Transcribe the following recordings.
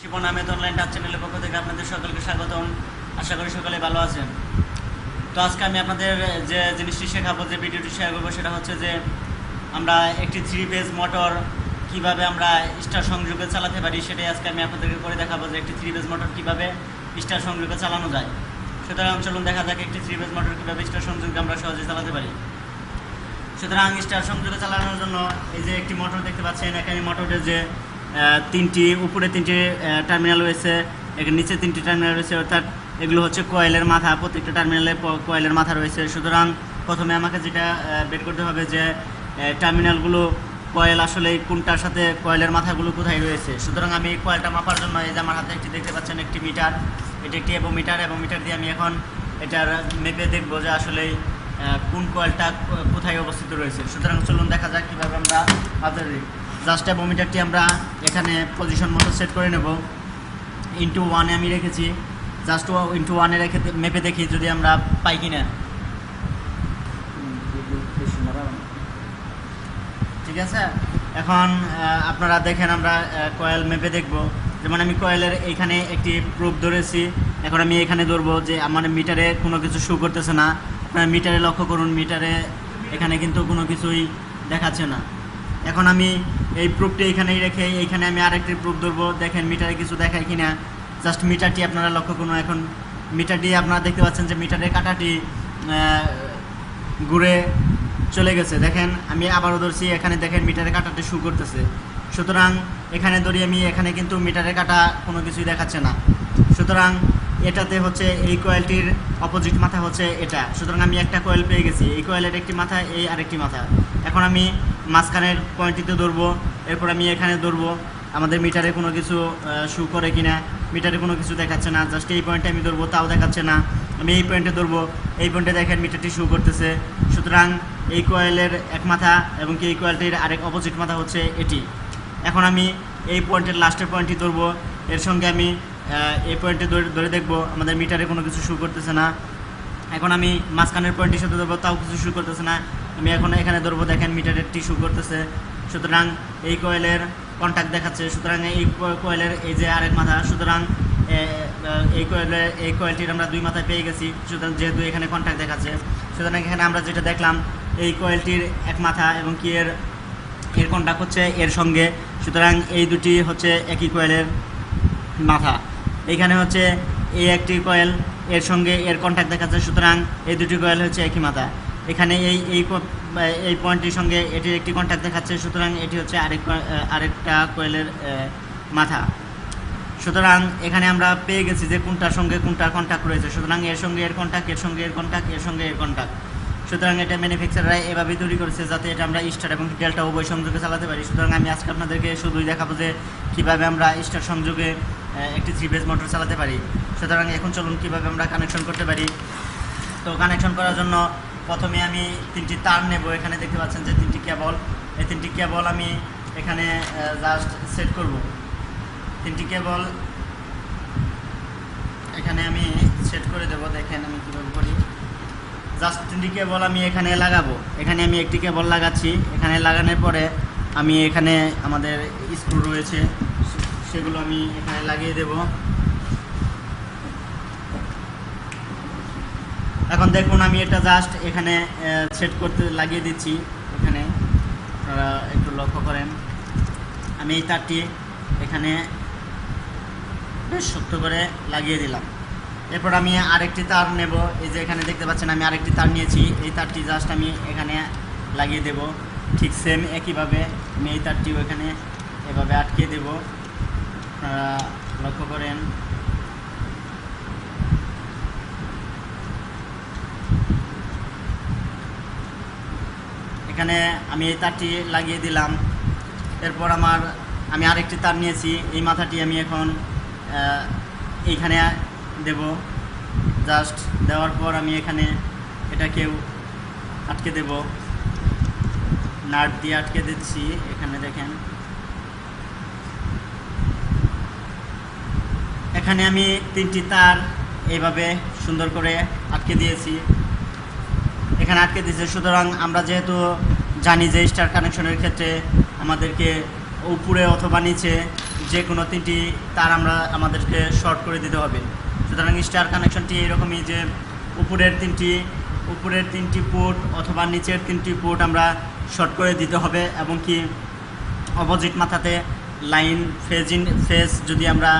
Shivan Ahmed online touch চ্যানেলের পক্ষ থেকে আপনাদের সকলকে স্বাগতম। আশা করি সকলে ভালো আছেন। তো আজকে আমি আপনাদের যে জিনিসটি শেখাবো, যে ভিডিওটি শেয়ার করব, সেটা হচ্ছে যে আমরা একটি থ্রি পেজ মোটর কীভাবে আমরা স্টার সংযোগে চালাতে পারি, সেটাই আজকে আমি আপনাদেরকে করে দেখাবো যে একটি থ্রি পেজ মোটর কীভাবে স্টার সংযোগে চালানো যায়। সুতরাং চলুন দেখা যাক একটি থ্রি পেজ মোটর কীভাবে স্টার সংযোগে আমরা সহজে চালাতে পারি। সুতরাং স্টার সংযোগে চালানোর জন্য এই যে একটি মোটর দেখতে পাচ্ছেন, এখানে মোটরের যে তিনটি, উপরে তিনটি টার্মিনাল রয়েছে, এখানে নিচে তিনটি টার্মিনাল রয়েছে, অর্থাৎ এগুলো হচ্ছে কয়েলের মাথা, প্রত্যেকটা টার্মিনালে কয়েলের মাথা রয়েছে। সুতরাং প্রথমে আমাকে যেটা বের করতে হবে যে টার্মিনালগুলো কয়েল আসলে কোনটার সাথে কয়েলের মাথাগুলো কোথায় রয়েছে। সুতরাং আমি এই কয়েলটা মাপার জন্য এই যে আমার হাতে একটি দেখতে পাচ্ছেন, একটি মিটার এটি একটি এবং মিটার এবং মিটার দিয়ে আমি এখন এটার মেপে দেখব যে আসলে কোন কয়েলটা কোথায় অবস্থিত রয়েছে। সুতরাং চলুন দেখা যাক কীভাবে আমরা আপনার জাস্ট অ্যাবোমিটারটি আমরা এখানে পজিশন মতো সেট করে নেব। ইন্টু ওয়ানে আমি রেখেছি। জাস্ট ইন্টু ওয়ানে রেখে মেপে দেখি যদি আমরা পাই কিনা। ঠিক আছে? এখন আপনারা দেখেন আমরা কয়েল মেপে দেখব। যেমন আমি কয়েলের এইখানে একটি প্রুফ ধরেছি। এখন আমি এখানে ধরবো যে আমার মিটারে কোনো কিছু শু করতেছে না। আপনারা মিটারে লক্ষ্য করুন, মিটারে এখানে কিন্তু কোনো কিছুই দেখাচ্ছে না। এখন আমি এই প্রুফটি এখানেই রেখে এইখানে আমি আরেকটি প্রুফ ধরবো। দেখেন, মিটারে কিছু দেখায় কিনা। জাস্ট মিটারটি আপনারা লক্ষ্য করুন এখন। মিটারটি আপনারা দেখতে পাচ্ছেন যে মিটারের কাঁটাটি ঘুরে চলে গেছে। দেখেন, আমি আবারও ধরছি, এখানে দেখেন মিটারের কাঁটাতে শু করতেছে। সুতরাং এখানে ধরি আমি, এখানে কিন্তু মিটারের কাঁটা কোনো কিছুই দেখাচ্ছে না। সুতরাং এটাতে হচ্ছে এই কয়েলটির অপোজিট মাথা হচ্ছে এটা। সুতরাং আমি একটা কয়েল পেয়ে গেছি। এই কয়েলের একটি মাথা, এই আরেকটি মাথা। এখন আমি মাঝখানের পয়েন্টটিতে ধরবো। এরপর আমি এখানে ধরবো। আমাদের মিটারে কোনো কিছু শু করে কিনা, মিটারে কোনো কিছু দেখাচ্ছে না। জাস্ট এই পয়েন্টে আমি ধরবো, তাও দেখাচ্ছে না। আমি এই পয়েন্টে ধরবো। এই পয়েন্টে দেখেন মিটারটি শু করতেছে। সুতরাং এই কয়েলের এক মাথা এবং কি এই কয়েলটির আরেক অপোজিট মাথা হচ্ছে এটি। এখন আমি এই পয়েন্টের লাস্টের পয়েন্টটি ধরবো। এর সঙ্গে আমি এই পয়েন্টে ধরে ধরে দেখব আমাদের মিটারে কোনো কিছু শু করতেছে না। এখন আমি মাঝখানের পয়েন্টের সাথে ধরবো, তাও কিছু শু করতেছে না। আমি এখন এখানে ধরবো, দেখেন মিটারের টি শু করতেছে। সুতরাং এই কয়েলের কন্ট্যাক্ট দেখাচ্ছে, সুতরাং এই কয়েলের এই যে আরেক মাথা, সুতরাং এই কয়েলের এই কয়েলটির আমরা দুই মাথায় পেয়ে গেছি, সুতরাং যেহেতু এখানে কন্ট্যাক্ট দেখাচ্ছে। সুতরাং এখানে আমরা যেটা দেখলাম, এই কয়েলটির এক মাথা এবং কি এর এর কন্ট্যাক্ট হচ্ছে এর সঙ্গে। সুতরাং এই দুটি হচ্ছে একই কয়েলের মাথা। এখানে হচ্ছে এই একটি কয়েল, এর সঙ্গে এর কন্ট্যাক্ট দেখাচ্ছে সুতরাং এই দুটি কয়েল হচ্ছে একই মাথা। এখানে এই এই এই পয়েন্টটির সঙ্গে এটির একটি কন্ট্যাক্ট দেখাচ্ছে, সুতরাং এটি হচ্ছে আরেক আরেকটা কয়েলের মাথা। সুতরাং এখানে আমরা পেয়ে গেছি যে কোনটার সঙ্গে কোনটার কন্ট্যাক্ট রয়েছে, সুতরাং এর সঙ্গে এর কন্ট্যাক্ট এর সঙ্গে এর কন্ট্যাক্ট এর সঙ্গে এর কন্ট্যাক্ট সুতরাং এটা ম্যানুফ্যাকচাররা এভাবে তৈরি করেছে যাতে এটা আমরা স্টার এবং ডেল্টা উভয় সংযোগে চালাতে পারি। সুতরাং আমি আজকে আপনাদেরকে শুধুই দেখাবো যে কীভাবে আমরা স্টার সংযোগে একটি থ্রি বেজ মোটর চালাতে পারি। সুতরাং এখন চলুন কীভাবে আমরা কানেকশন করতে পারি। তো কানেকশন করার জন্য প্রথমে আমি তিনটি তার নেব। এখানে দেখতে পাচ্ছেন যে তিনটি কেবল এই তিনটি কেবল আমি এখানে জাস্ট সেট করব। তিনটি কেবল এখানে আমি সেট করে দেব। দেখেন আমি কীভাবে করি। জাস্ট তিনটি কেবল আমি এখানে লাগাবো। এখানে আমি একটি কেবল লাগাচ্ছি। এখানে লাগানোর পরে আমি এখানে আমাদের স্ক্রু রয়েছে। সেগুলো আমি এখানে লাগিয়ে দেব। এখন দেখুন, আমি এটা জাস্ট এখানে সেট করতে লাগিয়ে দিচ্ছি। এখানে আপনারা একটু লক্ষ্য করেন। আমি এই তারটি এখানে বেশ শক্ত করে লাগিয়ে দিলাম। এরপর আমি আরেকটি তার নেব। এই যে এখানে দেখতে পাচ্ছেন, আমি আরেকটি তার নিয়েছি। এই তারটি জাস্ট আমি এখানে লাগিয়ে দেব। ঠিক সেম একইভাবে আমি এই তারটিও এখানে এভাবে আটকে দেব। আপনারা লক্ষ্য করেন। এখানে আমি এই তারটি লাগিয়ে দিলাম। এরপর আমার, আমি আরেকটি তার নিয়েছি। এই মাথাটি আমি এখন এইখানে দেব। জাস্ট দেওয়ার পর আমি এখানে এটাকেও আটকে দেব। নাট দিয়ে আটকে দিচ্ছি। এখানে দেখেন। এখানে আমি তিনটি তার এইভাবে সুন্দর করে আটকে দিয়েছি। এখানে আটকে দিয়েছি, সুতরাং আমরা যেহেতু জানি যে স্টার কানেকশনের ক্ষেত্রে আমাদেরকে উপরে অথবা নিচে যে কোনো তিনটি তার আমরা আমাদেরকে শর্ট করে দিতে হবে। সুতরাং স্টার কানেকশনটি এরকমই যে উপরের তিনটি উপরের তিনটি পোর্ট অথবা নিচের তিনটি পোর্ট আমরা শর্ট করে দিতে হবে এবং কি অপোজিট মাথাতে লাইন ফেজ ইন, ফেজ যদি আমরা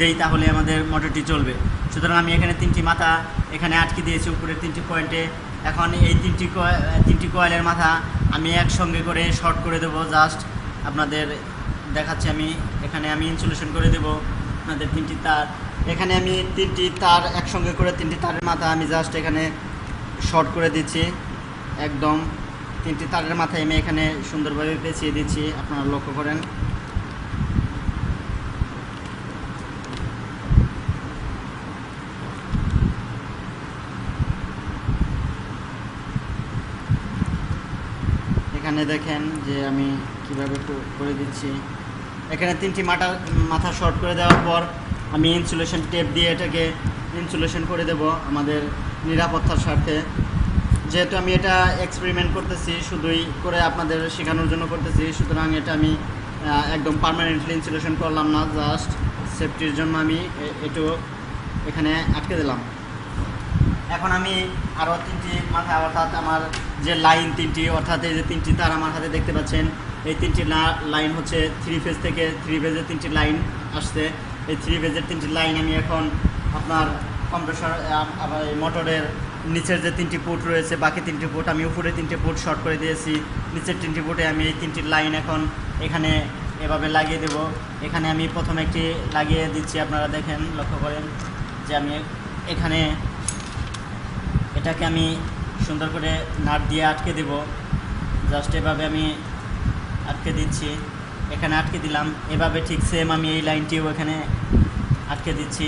দেই তাহলে আমাদের মোটরটি চলবে। সুতরাং আমি এখানে তিনটি মাথা, এখানে আটকে দিয়েছি, উপরের তিনটি পয়েন্টে এখন এই তিনটি তিনটি কয়েলের মাথা আমি একসঙ্গে করে শর্ট করে দেবো। জাস্ট আপনাদের দেখাচ্ছি আমি, এখানে আমি ইনসুলেশন করে দেবো আপনাদের তিনটি তার। এখানে আমি তিনটি তার, একসঙ্গে করে তিনটি তারের মাথা আমি জাস্ট এখানে শর্ট করে দিচ্ছি। একদম তিনটি তারের মাথায় আমি এখানে সুন্দরভাবে পেঁচিয়ে দিচ্ছি, আপনারা লক্ষ্য করেন। এখানে দেখেন যে আমি কীভাবে করে দিচ্ছি। এখানে তিনটি মাথা মাথা শর্ট করে দেওয়ার পর আমি ইনসুলেশন টেপ দিয়ে এটাকে ইনসুলেশন করে দেব আমাদের নিরাপত্তার স্বার্থে। যেহেতু আমি এটা এক্সপেরিমেন্ট করতেছি, শুধুই করে আপনাদের শেখানোর জন্য করতেছি, সুতরাং এটা আমি একদম পার্মানেন্টলি ইনসুলেশন করলাম না জাস্ট সেফটির জন্য আমি এ- একটু এখানে আটকে দিলাম। এখন আমি আরও তিনটি মাথা, অর্থাৎ আমার যে লাইন তিনটি, অর্থাৎ এই যে তিনটি তার আমার হাতে দেখতে পাচ্ছেন, এই তিনটি লাইন হচ্ছে থ্রি ফেজ থেকে থ্রি ফেজের তিনটি লাইন আসছে। এই থ্রি ফেজের তিনটি লাইন আমি এখন আপনার কম্প্রেসর আবার এই মোটরের নিচের যে তিনটি পোর্ট রয়েছে, বাকি তিনটি পোর্ট আমি উপরে তিনটি পোর্ট শর্ট করে দিয়েছি। নিচের তিনটি পোর্টে আমি এই তিনটি লাইন এখন এখানে এভাবে লাগিয়ে দেব। এখানে আমি প্রথমে একটি লাগিয়ে দিচ্ছি, আপনারা দেখেন, লক্ষ্য করেন যে আমি এখানে এটাকে আমি সুন্দর করে নাট দিয়ে আটকে দেব। জাস্ট এভাবে আমি আটকে দিচ্ছি। এখানে আটকে দিলাম। এভাবে ঠিক সেম আমি এই লাইনটিও এখানে আটকে দিচ্ছি।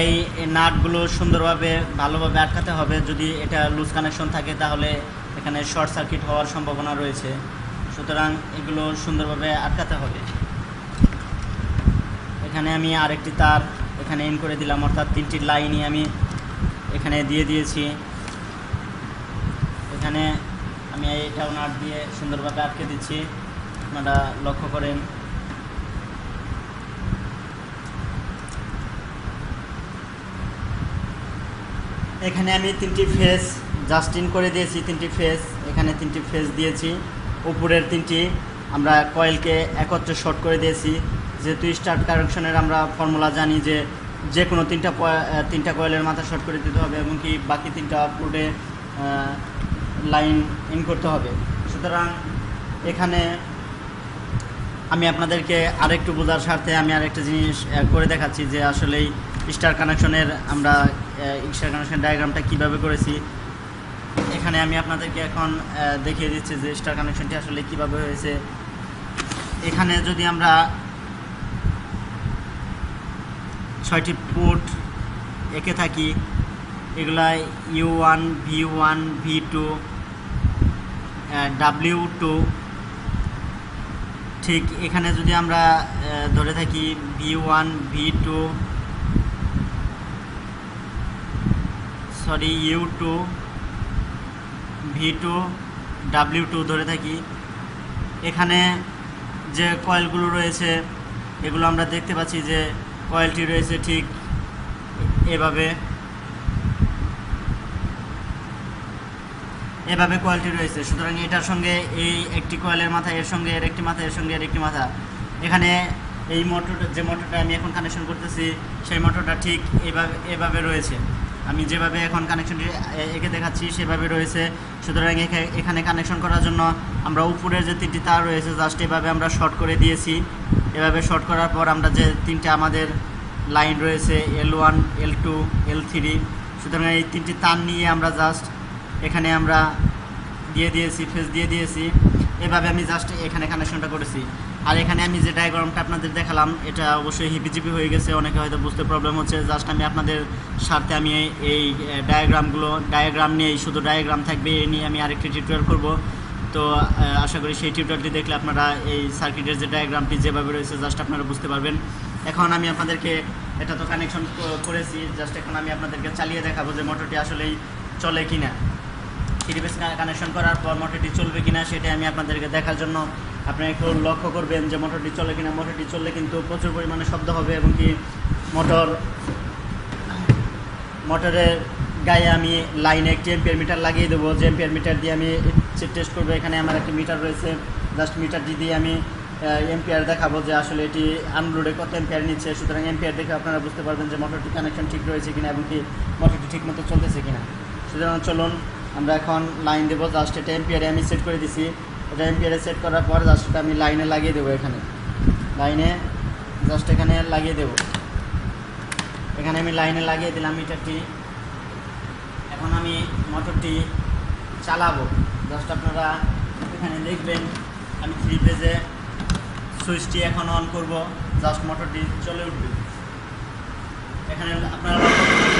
এই নাটগুলো সুন্দরভাবে, ভালোভাবে আটকাতে হবে। যদি এটা লুজ কানেকশন থাকে, তাহলে এখানে শর্ট সার্কিট হওয়ার সম্ভাবনা রয়েছে। সুতরাং এগুলো সুন্দরভাবে আটকাতে হবে। এখানে আমি আরেকটি তার এখানে ইন করে দিলাম, অর্থাৎ তিনটি লাইনই আমি এখানে দিয়ে দিয়েছি। এখানে আমি এটাও নাট দিয়ে সুন্দরভাবে আটকে দিচ্ছি। আপনারা লক্ষ্য করেন। এখানে আমি তিনটি ফেস জাস্টিন করে দিয়েছি, তিনটি ফেস। এখানে তিনটি ফেস দিয়েছি। উপরের তিনটি আমরা কয়েলকে একত্রে শর্ট করে দিয়েছি। যেহেতু স্টার্ট কারেকশনের আমরা ফর্মুলা জানি যে যে কোনো তিনটা তিনটা কয়েলের মাথা শর্ট করে দিতে হবে এবং কি বাকি তিনটা পুরোটে লাইন ইন করতে হবে। সুতরাং এখানে আমি আপনাদেরকে আরেকটু বোঝার স্বার্থে আমি আরেকটা জিনিস করে দেখাচ্ছি যে আসলেই স্টার কানেকশনের আমরা স্টার কানেকশন ডায়াগ্রামটা কীভাবে করেছি। এখানে আমি আপনাদেরকে এখন দেখিয়ে দিচ্ছি যে স্টার কানেকশনটি আসলে কীভাবে হয়েছে। এখানে যদি আমরা ছয়টি পোর্ট এঁকে থাকি, এগুলা U one V one V two W two ঠিক এখানে যদি আমরা ধরে থাকি V one V two sorry U two V two, W two ধরে থাকি। এখানে যে কয়েলগুলো রয়েছে, এগুলো আমরা দেখতে পাচ্ছি যে কয়েলটি রয়েছে ঠিক এভাবে। এভাবে কোয়ালিটি রয়েছে। সুতরাং এটার সঙ্গে এই একটি কয়েলের মাথা, এর সঙ্গে এর একটি মাথা, এর সঙ্গে এর একটি মাথা। এখানে এই মোটরটা, যে মোটরটা আমি এখন কানেকশন করতেছি, সেই মোটরটা ঠিক এভাবে এভাবে রয়েছে। আমি যেভাবে এখন কানেকশনটি এঁকে দেখাচ্ছি, সেভাবে রয়েছে। সুতরাং এখা- এখানে কানেকশন করার জন্য আমরা উপরের যে তিনটি তার রয়েছে জাস্ট এভাবে আমরা শর্ট করে দিয়েছি। এভাবে শর্ট করার পর আমরা যে তিনটে আমাদের লাইন রয়েছে L one L two L three সুতরাং এই তিনটি তার নিয়ে আমরা জাস্ট এখানে আমরা দিয়ে দিয়েছি ফেস দিয়ে দিয়েছি। এভাবে আমি জাস্ট এখানে কানেকশনটা করেছি। আর এখানে আমি যে ডায়াগ্রামটা আপনাদের দেখালাম, এটা অবশ্যই হিপিজিপি হয়ে গেছে। অনেকে হয়তো বুঝতে প্রবলেম হচ্ছে। জাস্ট আমি আপনাদের স্বার্থে আমি এই- ডায়াগ্রামগুলো ডায়াগ্রাম নিয়েই শুধু ডায়াগ্রাম থাকবে এই নিয়ে আমি আরেকটি টিউটোরিয়াল করব। তো আশা করি সেই টিউটোরিয়ালটি দেখলে আপনারা এই সার্কিটের যে ডায়াগ্রামটি যেভাবে রয়েছে জাস্ট আপনারা বুঝতে পারবেন। এখন আমি আপনাদেরকে এটা তো কানেকশন করেছি। জাস্ট এখন আমি আপনাদেরকে চালিয়ে দেখাবো যে মোটরটি আসলেই চলে কিনা। থ্রি পেজ কানেকশন করার পর মোটরটি চলবে কিনা সেটা আমি আপনাদেরকে দেখার জন্য আপনারা একটু লক্ষ্য করবেন যে মোটরটি চলে কিনা, মোটরটি চললে কিন্তু প্রচুর পরিমাণে শব্দ হবে এবং কি মোটর, মোটরের গায়ে আমি লাইনে একটি এম্পিয়ার মিটার লাগিয়ে দেবো। যে এম্পিয়ার মিটার দিয়ে আমি টেস্ট করব, এখানে আমার একটি মিটার রয়েছে। জাস্ট মিটারটি দিয়ে আমি এম্পিয়ার দেখাবো যে আসলে এটি আনলোডে কত এম্পিয়ার নিচ্ছে। সুতরাং এম্পিয়ার দেখে আপনারা বুঝতে পারবেন যে মোটরটি কানেকশন ঠিক রয়েছে কিনা এবং কি মোটরটি ঠিক মতো চলতেছে কিনা। সুতরাং চলুন, আমরা এখন লাইন দেবো। জাস্ট এটা এম্পিয়ারে আমি সেট করে দিছি। এটা এম্পিয়ারে সেট করার পর জাস্ট আমি লাইনে লাগিয়ে দেবো এখানে। লাইনে জাস্ট এখানে লাগিয়ে দেবো। এখানে আমি লাইনে লাগিয়ে দিলাম মিটারটি। এখন আমি মোটরটি চালাবো। জাস্ট আপনারা এখানে দেখবেন, আমি থ্রি পেজে সুইচটি এখন অন করব। জাস্ট মোটরটি চলে উঠবে। এখানে আপনারা লক্ষ্য করুন।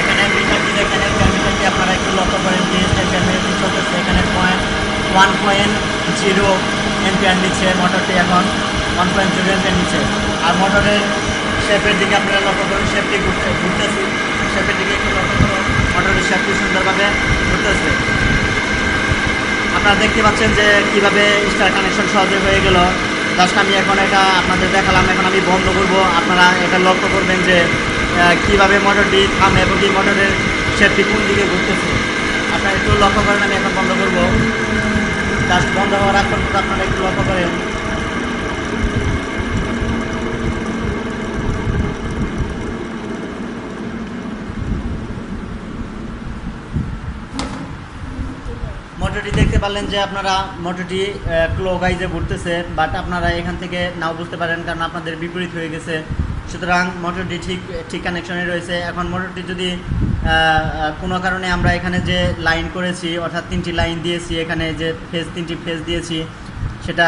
এখানে মিটারটি এখানে মিটারটি আপনারা একটু লক্ষ্য করেন যে মিটারটি চলতেছে এখানে point one point zero ampere নিচ্ছে মোটরটি এখন ওয়ান পয়েন্ট জিরো এম্পিয়ার নিচ্ছে আর মোটরের শেপের দিকে আপনারা লক্ষ্য করুন শেপটি ঘুরতে ঘুরতেছি। শেপের দিকে একটু লক্ষ্য করুন মোটরের শেপটি সুন্দরভাবে ঘুরতেছে। আপনারা দেখতে পাচ্ছেন যে কীভাবে স্টার কানেকশন সহজে হয়ে গেল। জাস্ট আমি এখন এটা আপনাদের দেখালাম, এখন আমি বন্ধ করব। আপনারা এটা লক্ষ্য করবেন যে কীভাবে মোটরটি থামে এবং কি মোটরের শেপটি কোন দিকে ঘুরতেছে। আপনারা একটু লক্ষ্য করেন, আমি এখন বন্ধ করব। জাস্ট বন্ধ হওয়ার আগ পর্যন্ত আপনারা একটু লক্ষ্য করেন। মোটরটি দেখতে পারলেন যে আপনারা মোটরটি ক্লোগাইজে ঘুরতেছে বাট আপনারা এখান থেকে নাও বুঝতে পারেন, কারণ আপনাদের বিপরীত হয়ে গেছে। সুতরাং মোটরটি ঠিক ঠিক কানেকশনে রয়েছে। এখন মোটরটি যদি কোনো কারণে আমরা এখানে যে লাইন করেছি, অর্থাৎ তিনটি লাইন দিয়েছি, এখানে যে ফেজ তিনটি ফেজ দিয়েছি, সেটা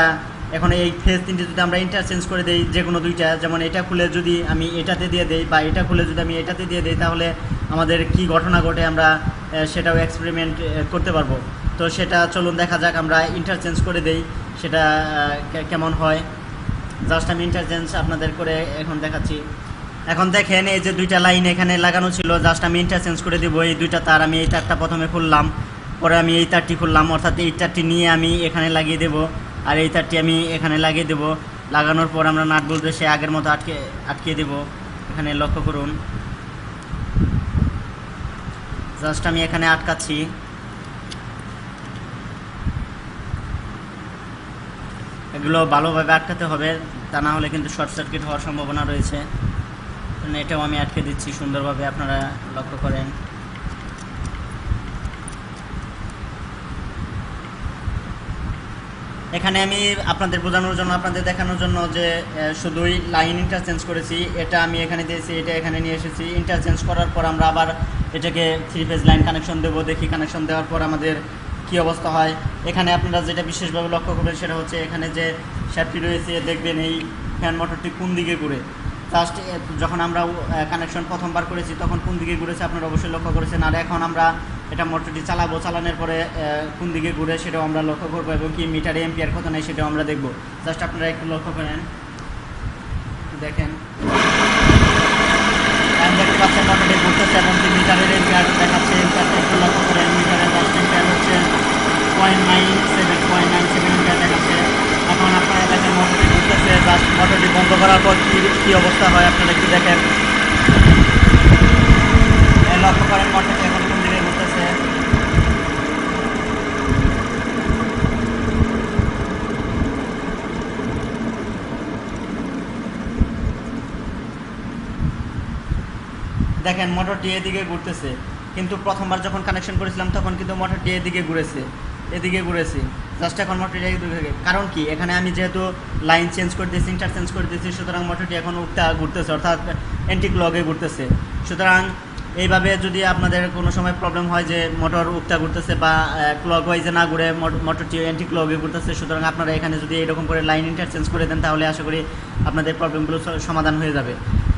এখন এই ফেজ তিনটি যদি আমরা ইন্টারচেঞ্জ করে দিই, যে কোনো দুইটা, যেমন এটা খুলে যদি আমি এটাতে দিয়ে দেই বা এটা খুলে যদি আমি এটাতে দিয়ে দেই, তাহলে আমাদের কি ঘটনা ঘটে আমরা সেটাও এক্সপেরিমেন্ট করতে পারব। তো সেটা চলুন দেখা যাক, আমরা ইন্টারচেঞ্জ করে দেই, সেটা কেমন হয়। জাস্ট আমি ইন্টারচেঞ্জ আপনাদের করে এখন দেখাচ্ছি। এখন দেখেন, এই যে দুইটা লাইন এখানে লাগানো ছিল জাস্ট আমি ইন্টারচেঞ্জ করে দেবো। এই দুইটা তার আমি এই তারটা প্রথমে খুললাম, পরে আমি এই তারটি খুললাম, অর্থাৎ এই তারটি নিয়ে আমি এখানে লাগিয়ে দেবো, আর এই তারটি আমি এখানে লাগিয়ে দেবো। লাগানোর পর আমরা নাট বলতে সে আগের মতো আটকে আটকে দেবো। এখানে লক্ষ্য করুন। জাস্ট আমি এখানে আটকাচ্ছি। এগুলো ভালোভাবে আটকাতে হবে, তা না হলে কিন্তু শর্ট সার্কিট হওয়ার সম্ভাবনা রয়েছে। এটাও আমি আটকে দিচ্ছি, সুন্দরভাবে আপনারা লক্ষ্য করেন। এখানে আমি আপনাদের বোঝানোর জন্য, আপনাদের দেখানোর জন্য যে শুধুই লাইন ইন্টারচেঞ্জ করেছি, এটা আমি এখানে দিয়েছি, এটা এখানে নিয়ে এসেছি। ইন্টারচেঞ্জ করার পর আমরা আবার এটাকে থ্রি ফেজ লাইন কানেকশন দেবো, দেখি কানেকশন দেওয়ার পর আমাদের কি অবস্থা হয়। এখানে আপনারা যেটা বিশেষভাবে লক্ষ্য করবেন সেটা হচ্ছে এখানে যে শ্যাপটি রয়েছে, দেখবেন এই ফ্যান মোটরটি কোন দিকে ঘুরে। জাস্ট যখন আমরা কানেকশন প্রথমবার করেছি, তখন কোন দিকে ঘুরেছে আপনারা অবশ্যই লক্ষ্য করেছেন। আর এখন আমরা এটা মোটরটি চালাবো, চালানোর পরে কোন দিকে ঘুরে সেটাও আমরা লক্ষ্য করব এবং কি মিটারে এম্পিয়ার কত নেই সেটাও আমরা দেখব। জাস্ট আপনারা একটু লক্ষ্য করেন। দেখেন। দেখতে পাচ্ছেন মোটরটি ঘুরতেছে এবং কি মিটারের এম্পিয়ার দেখাচ্ছে। এম্পিয়ারটা একটু লক্ষ্য করেন। মিটারের জাস্ট এম্পিয়ার হচ্ছে point nine seven point nine seven ampere দেখাচ্ছে। এখন আপনারা দেখেন মোটরটি ঘুরতেছে জাস্ট মোটরটি বন্ধ করার পর কী কী অবস্থা হয়? আপনারা একটু দেখেন। লক্ষ্য করেন, মোটরটি এখন কোন দিকে ঘুরতেছে? দেখেন, মোটরটি এদিকে ঘুরতেছে। কিন্তু প্রথমবার যখন কানেকশন করেছিলাম, তখন কিন্তু মোটরটি এদিকে ঘুরেছে। এদিকে ঘুরেছি। জাস্ট এখন মোটরটি কারণ কি? এখানে আমি যেহেতু লাইন চেঞ্জ করে দিয়েছি ইন্টার চেঞ্জ করে দিয়েছি সুতরাং মোটরটি এখন উঠতে ঘুরতেছে, অর্থাৎ অ্যান্টি ক্লগে ঘুরতেছে। সুতরাং এইভাবে যদি আপনাদের কোনো সময় প্রবলেম হয় যে মোটর উক্তা ঘুরতেছে বা ক্লক ওয়াইজে না ঘুরে মোট- মোটরটি অ্যান্টি ক্লগে ঘুরতেছে, সুতরাং আপনারা এখানে যদি এরকম করে লাইন ইন্টারচেঞ্জ করে দেন, তাহলে আশা করি আপনাদের প্রবলেমগুলো সমাধান হয়ে যাবে।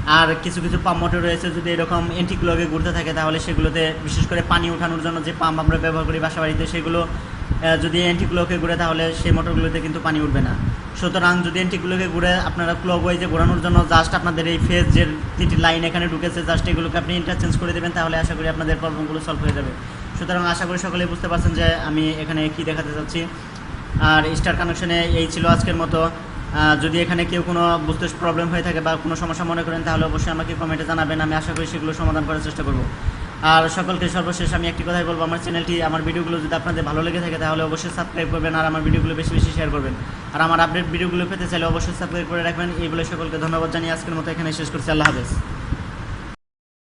আর কিছু কিছু পাম্প মোটর রয়েছে, যদি এরকম অ্যান্টি ক্লগে ঘুরতে থাকে, তাহলে সেগুলোতে বিশেষ করে পানি ওঠানোর জন্য যে পাম্প আমরা ব্যবহার করি বাসা বাড়িতে সেগুলো যদি অ্যান্টি ক্লকে ঘুরে, তাহলে সেই মোটরগুলোতে কিন্তু পানি উঠবে না। সুতরাং যদি এন্টিগুলোকে ঘুরে, আপনারা ক্লক ওয়াইজে ঘোরানোর জন্য জাস্ট আপনাদের এই ফেজ যে তিনটি লাইন এখানে ঢুকেছে জাস্ট এগুলোকে আপনি ইন্টারচেঞ্জ করে দেবেন, তাহলে আশা করি আপনাদের প্রবলেমগুলো সলভ হয়ে যাবে। সুতরাং আশা করি সকলেই বুঝতে পারছেন যে আমি এখানে কি দেখাতে চাচ্ছি। আর স্টার কানেকশনে এই ছিল আজকের মতো। যদি এখানে কেউ কোনো বুঝতে প্রবলেম হয়ে থাকে বা কোনো সমস্যা মনে করেন, তাহলে অবশ্যই আমাকে কমেন্টে জানাবেন, আমি আশা করি সেগুলো সমাধান করার চেষ্টা করব। আর সকলকে সর্বশেষ আমি একটি কথাই বলব, আমার চ্যানেলটি আমার ভিডিওগুলো যদি আপনাদের ভালো লেগে থাকে তাহলে অবশ্যই সাবস্ক্রাইব করবেন আর আমার ভিডিওগুলো বেশি বেশি শেয়ার করবেন। আর আমার আপডেট ভিডিওগুলো পেতে চাইলে অবশ্যই সাবস্ক্রাইব করে রাখবেন। এই বলে সকলকে ধন্যবাদ জানিয়ে আজকের মতো এখানে শেষ করছি। আল্লাহ হাফেজ।